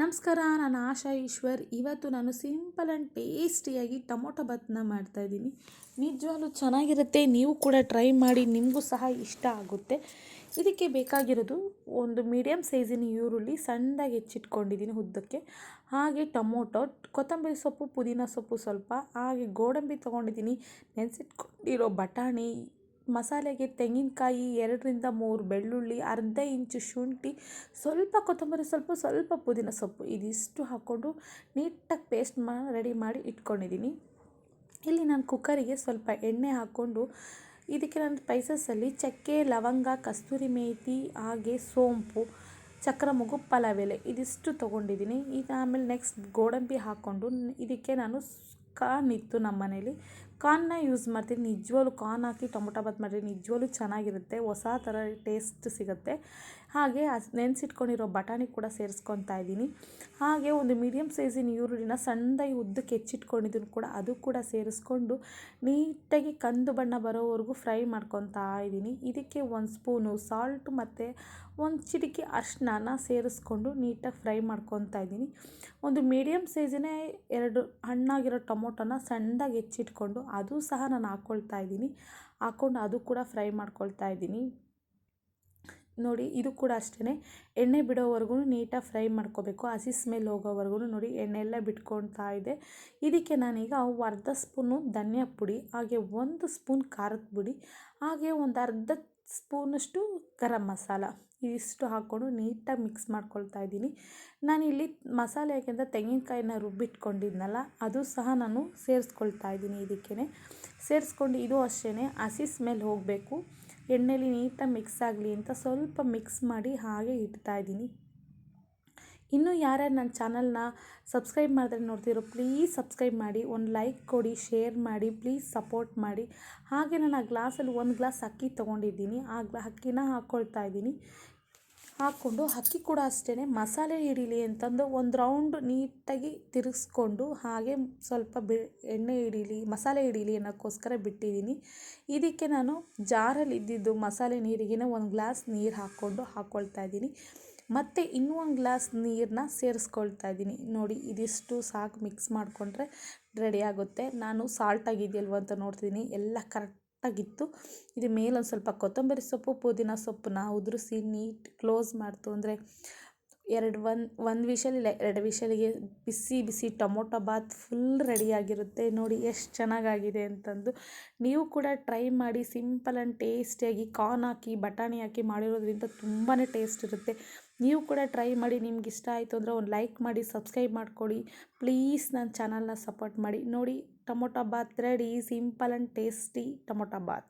ನಮಸ್ಕಾರ, ನಾನು ಆಶಾ ಈಶ್ವರ್. ಇವತ್ತು ನಾನು ಸಿಂಪಲ್ ಆ್ಯಂಡ್ ಟೇಸ್ಟಿಯಾಗಿ ಟೊಮೊಟೊ ಮಾಡ್ತಾ ಮಾಡ್ತಾಯಿದ್ದೀನಿ ನಿಜವಾಗ್ಲೂ ಚೆನ್ನಾಗಿರುತ್ತೆ, ನೀವು ಕೂಡ ಟ್ರೈ ಮಾಡಿ, ನಿಮಗೂ ಸಹ ಇಷ್ಟ ಆಗುತ್ತೆ. ಇದಕ್ಕೆ ಬೇಕಾಗಿರೋದು ಒಂದು ಮೀಡಿಯಮ್ ಸೈಜಿನ ಈರುಳ್ಳಿ ಸಣ್ಣದಾಗಿ ಹೆಚ್ಚಿಟ್ಕೊಂಡಿದ್ದೀನಿ ಉದ್ದಕ್ಕೆ. ಹಾಗೆ ಟೊಮೊಟೊ, ಕೊತ್ತಂಬರಿ ಸೊಪ್ಪು, ಪುದೀನ ಸೊಪ್ಪು ಸ್ವಲ್ಪ, ಹಾಗೆ ಗೋಡಂಬಿ ತೊಗೊಂಡಿದ್ದೀನಿ. ನೆನೆಸಿಟ್ಕೊಂಡಿರೋ ಬಟಾಣಿ ಮಸಾಲೆಗೆ ತೆಂಗಿನಕಾಯಿ ಎರಡರಿಂದ ಮೂರು ಬೆಳ್ಳುಳ್ಳಿ, ಅರ್ಧ ಇಂಚು ಶುಂಠಿ, ಸ್ವಲ್ಪ ಕೊತ್ತಂಬರಿ ಸ್ವಲ್ಪ ಸ್ವಲ್ಪ ಪುದೀನ ಸೊಪ್ಪು ಇದಿಷ್ಟು ಹಾಕ್ಕೊಂಡು ನೀಟಾಗಿ ಪೇಸ್ಟ್ ಮಾ, ರೆಡಿ ಮಾಡಿ ಇಟ್ಕೊಂಡಿದ್ದೀನಿ. ಇಲ್ಲಿ ನಾನು ಕುಕ್ಕರಿಗೆ ಸ್ವಲ್ಪ ಎಣ್ಣೆ ಹಾಕ್ಕೊಂಡು ಇದಕ್ಕೆ ನಾನು ಸ್ಪೈಸಸಲ್ಲಿ ಚಕ್ಕೆ, ಲವಂಗ, ಕಸ್ತೂರಿ ಮೇಥಿ ಹಾಗೆ ಸೋಂಪು, ಚಕ್ರ ಮಗು, ಪಲಾವ್ ಇದಿಷ್ಟು ತೊಗೊಂಡಿದ್ದೀನಿ. ಈಗ ಆಮೇಲೆ ನೆಕ್ಸ್ಟ್ ಗೋಡಂಬಿ ಹಾಕ್ಕೊಂಡು ಇದಕ್ಕೆ ನಾನು ಕಾರ್ನ್ ಇತ್ತು ನಮ್ಮ ಮನೇಲಿ. ಕಾರ್ನ್ನ ಯೂಸ್ ಮಾಡ್ತೀನಿ. ನಿಜವಾಗ್ಲೂ ಕಾರ್ನ್ ಹಾಕಿ ಟೊಮೊಟೊ ಬಾತ್ ಮಾಡಿದ್ರೆ ನಿಜವಾಗ್ಲೂ ಚೆನ್ನಾಗಿರುತ್ತೆ. ಹೊಸ ಥರ ಟೇಸ್ಟ್ ಸಿಗುತ್ತೆ. ಹಾಗೆ ನೆನೆಸಿಟ್ಕೊಂಡಿರೋ ಬಟಾಣಿ ಕೂಡ ಸೇರಿಸ್ಕೊತಾ ಇದ್ದೀನಿ. ಹಾಗೆ ಒಂದು ಮೀಡಿಯಮ್ ಸೈಜಿನ ಈರುಳ್ಳಿನ ಸಣ್ಣದಾಗಿ ಉದ್ದಕ್ಕೆ ಕೆಚ್ಚಿಟ್ಕೊಂಡಿದ್ದನ್ನು ಕೂಡ ಅದು ಕೂಡ ಸೇರಿಸ್ಕೊಂಡು ನೀಟಾಗಿ ಕಂದು ಬಣ್ಣ ಬರೋವರೆಗೂ ಫ್ರೈ ಮಾಡ್ಕೊತಾ ಇದ್ದೀನಿ. ಇದಕ್ಕೆ ಒಂದು ಸ್ಪೂನು ಸಾಲ್ಟ್ ಮತ್ತು ಒಂದು ಚಿಟಿಕೆ ಅರ್ಶಿನ ಸೇರಿಸ್ಕೊಂಡು ನೀಟಾಗಿ ಫ್ರೈ ಮಾಡ್ಕೊತಾ ಇದ್ದೀನಿ. ಒಂದು ಮೀಡಿಯಮ್ ಸೈಜಿನೇ ಎರಡು ಹಣ್ಣಾಗಿರೋ ಟೊಮೊಟೊನ ಸಣ್ಣದಾಗಿ ಹೆಚ್ಚಿಟ್ಕೊಂಡು ಅದು ಸಹ ನಾನು ಹಾಕ್ಕೊಳ್ತಾ ಇದ್ದೀನಿ. ಹಾಕ್ಕೊಂಡು ಅದು ಕೂಡ ಫ್ರೈ ಮಾಡ್ಕೊಳ್ತಾ ಇದ್ದೀನಿ. ನೋಡಿ, ಇದು ಕೂಡ ಅಷ್ಟೇ ಎಣ್ಣೆ ಬಿಡೋವರೆಗೂ ನೀಟಾಗಿ ಫ್ರೈ ಮಾಡ್ಕೋಬೇಕು. ಹಸಿ ಸ್ಮೆಲ್ ಹೋಗೋವರೆಗೂ ನೋಡಿ ಎಣ್ಣೆ ಎಲ್ಲ ಬಿಟ್ಕೊಳ್ತಾ ಇದೆ. ಇದಕ್ಕೆ ನಾನೀಗ ಅರ್ಧ ಸ್ಪೂನು ಧನಿಯಾ ಪುಡಿ, ಹಾಗೆ ಒಂದು ಸ್ಪೂನ್ ಖಾರದ ಪುಡಿ, ಹಾಗೆ ಒಂದು ಅರ್ಧ ಸ್ಪೂನಷ್ಟು ಗರಂ ಮಸಾಲ ಇಷ್ಟು ಹಾಕ್ಕೊಂಡು ನೀಟಾಗಿ ಮಿಕ್ಸ್ ಮಾಡ್ಕೊಳ್ತಾ ಇದ್ದೀನಿ. ನಾನಿಲ್ಲಿ ಮಸಾಲೆ ಯಾಕೆಂದರೆ ತೆಂಗಿನಕಾಯಿನ ರುಬ್ಬಿಟ್ಕೊಂಡಿದ್ನಲ್ಲ, ಅದು ಸಹ ನಾನು ಸೇರಿಸ್ಕೊಳ್ತಾ ಇದ್ದೀನಿ ಇದಕ್ಕೇ ಸೇರಿಸ್ಕೊಂಡು ಇದು ಅಷ್ಟೇ ಹಸಿ ಸ್ಮೆಲ್ ಹೋಗಬೇಕು. ಎಣ್ಣೆಲಿ ನೀಟಾಗಿ ಮಿಕ್ಸ್ ಆಗಲಿ ಅಂತ ಸ್ವಲ್ಪ ಮಿಕ್ಸ್ ಮಾಡಿ ಹಾಗೆ ಇಡ್ತಾ ಇದ್ದೀನಿ. ಇನ್ನೂ ಯಾರ್ಯಾರು ನನ್ನ ಚಾನಲ್ನ ಸಬ್ಸ್ಕ್ರೈಬ್ ಮಾಡಿದ್ರೆ ನೋಡ್ತಿರೋ ಪ್ಲೀಸ್ ಸಬ್ಸ್ಕ್ರೈಬ್ ಮಾಡಿ, ಒಂದು ಲೈಕ್ ಕೊಡಿ ಶೇರ್ ಮಾಡಿ ಪ್ಲೀಸ್ ಸಪೋರ್ಟ್ ಮಾಡಿ. ಹಾಗೆ ನಾನು ಆ ಗ್ಲಾಸಲ್ಲಿ ಒಂದು ಗ್ಲಾಸ್ ಅಕ್ಕಿ ತೊಗೊಂಡಿದ್ದೀನಿ. ಆ ಗ್ಲಾ ಅಕ್ಕಿನ ಹಾಕ್ಕೊಳ್ತಾ ಇದ್ದೀನಿ. ಹಾಕ್ಕೊಂಡು ಅಕ್ಕಿ ಕೂಡ ಅಷ್ಟೇ ಮಸಾಲೆ ಹಿಡೀಲಿ ಅಂತಂದು ಒಂದು ರೌಂಡ್ ನೀಟಾಗಿ ತಿರುಗಿಸ್ಕೊಂಡು ಹಾಗೆ ಸ್ವಲ್ಪ ಬಿ, ಎಣ್ಣೆ ಹಿಡೀಲಿ ಮಸಾಲೆ ಹಿಡೀಲಿ ಅನ್ನೋಕ್ಕೋಸ್ಕರ ಬಿಟ್ಟಿದ್ದೀನಿ. ಇದಕ್ಕೆ ನಾನು ಜಾರಲ್ಲಿ ಇದ್ದಿದ್ದು ಮಸಾಲೆ ನೀರಿಗಿನ ಒಂದು ಗ್ಲಾಸ್ ನೀರು ಹಾಕ್ಕೊಂಡು ಹಾಕ್ಕೊಳ್ತಾ ಇದ್ದೀನಿ. ಮತ್ತು ಇನ್ನೂ ಒಂದು ಗ್ಲಾಸ್ ನೀರನ್ನ ಸೇರಿಸ್ಕೊಳ್ತಾ ಇದ್ದೀನಿ. ನೋಡಿ, ಇದಿಷ್ಟು ಸಾಕು ಮಿಕ್ಸ್ ಮಾಡಿಕೊಂಡ್ರೆ ರೆಡಿ ಆಗುತ್ತೆ. ನಾನು ಸಾಲ್ಟ್ ಆಗಿದೆಯಲ್ವ ಅಂತ ನೋಡ್ತಿದ್ದೀನಿ. ಎಲ್ಲ ಕರೆಕ್ಟಾಗಿತ್ತು ಇದು ಮೇಲೊಂದು ಸ್ವಲ್ಪ ಕೊತ್ತಂಬರಿ ಸೊಪ್ಪು ಪುದೀನ ಸೊಪ್ಪನ್ನ ಉದುರಿಸಿ ನೀಟ್ ಕ್ಲೋಸ್ ಮಾಡ್ತು. ಅಂದರೆ ಎರಡು ಒಂದು ಒಂದು ಇಲ್ಲ, ಎರಡು ವಿಷಲಿಗೆ ಬಿಸಿ ಬಿಸಿ ಟೊಮೊಟೊ ಬಾತ್ ಫುಲ್ ರೆಡಿಯಾಗಿರುತ್ತೆ ನೋಡಿ ಎಷ್ಟು ಚೆನ್ನಾಗಾಗಿದೆ ಅಂತಂದು. ನೀವು ಕೂಡ ಟ್ರೈ ಮಾಡಿ ಸಿಂಪಲ್ ಆ್ಯಂಡ್ ಟೇಸ್ಟಿಯಾಗಿ ಕಾರ್ನ್ ಹಾಕಿ, ಬಟಾಣಿ ಹಾಕಿ ಮಾಡಿರೋದ್ರಿಂದ ತುಂಬಾ ಟೇಸ್ಟ್ ಇರುತ್ತೆ. ನೀವು ಕೂಡ ಟ್ರೈ ಮಾಡಿ, ನಿಮ್ಗೆ ಇಷ್ಟ ಆಯಿತು ಅಂದರೆ ಒಂದು ಲೈಕ್ ಮಾಡಿ ಸಬ್ಸ್ಕ್ರೈಬ್ ಮಾಡ್ಕೊಳ್ಳಿ ಪ್ಲೀಸ್ ನನ್ನ ಚಾನಲ್ನ ಸಪೋರ್ಟ್ ಮಾಡಿ. ನೋಡಿ, tomato bath ready simple and tasty tomato bath.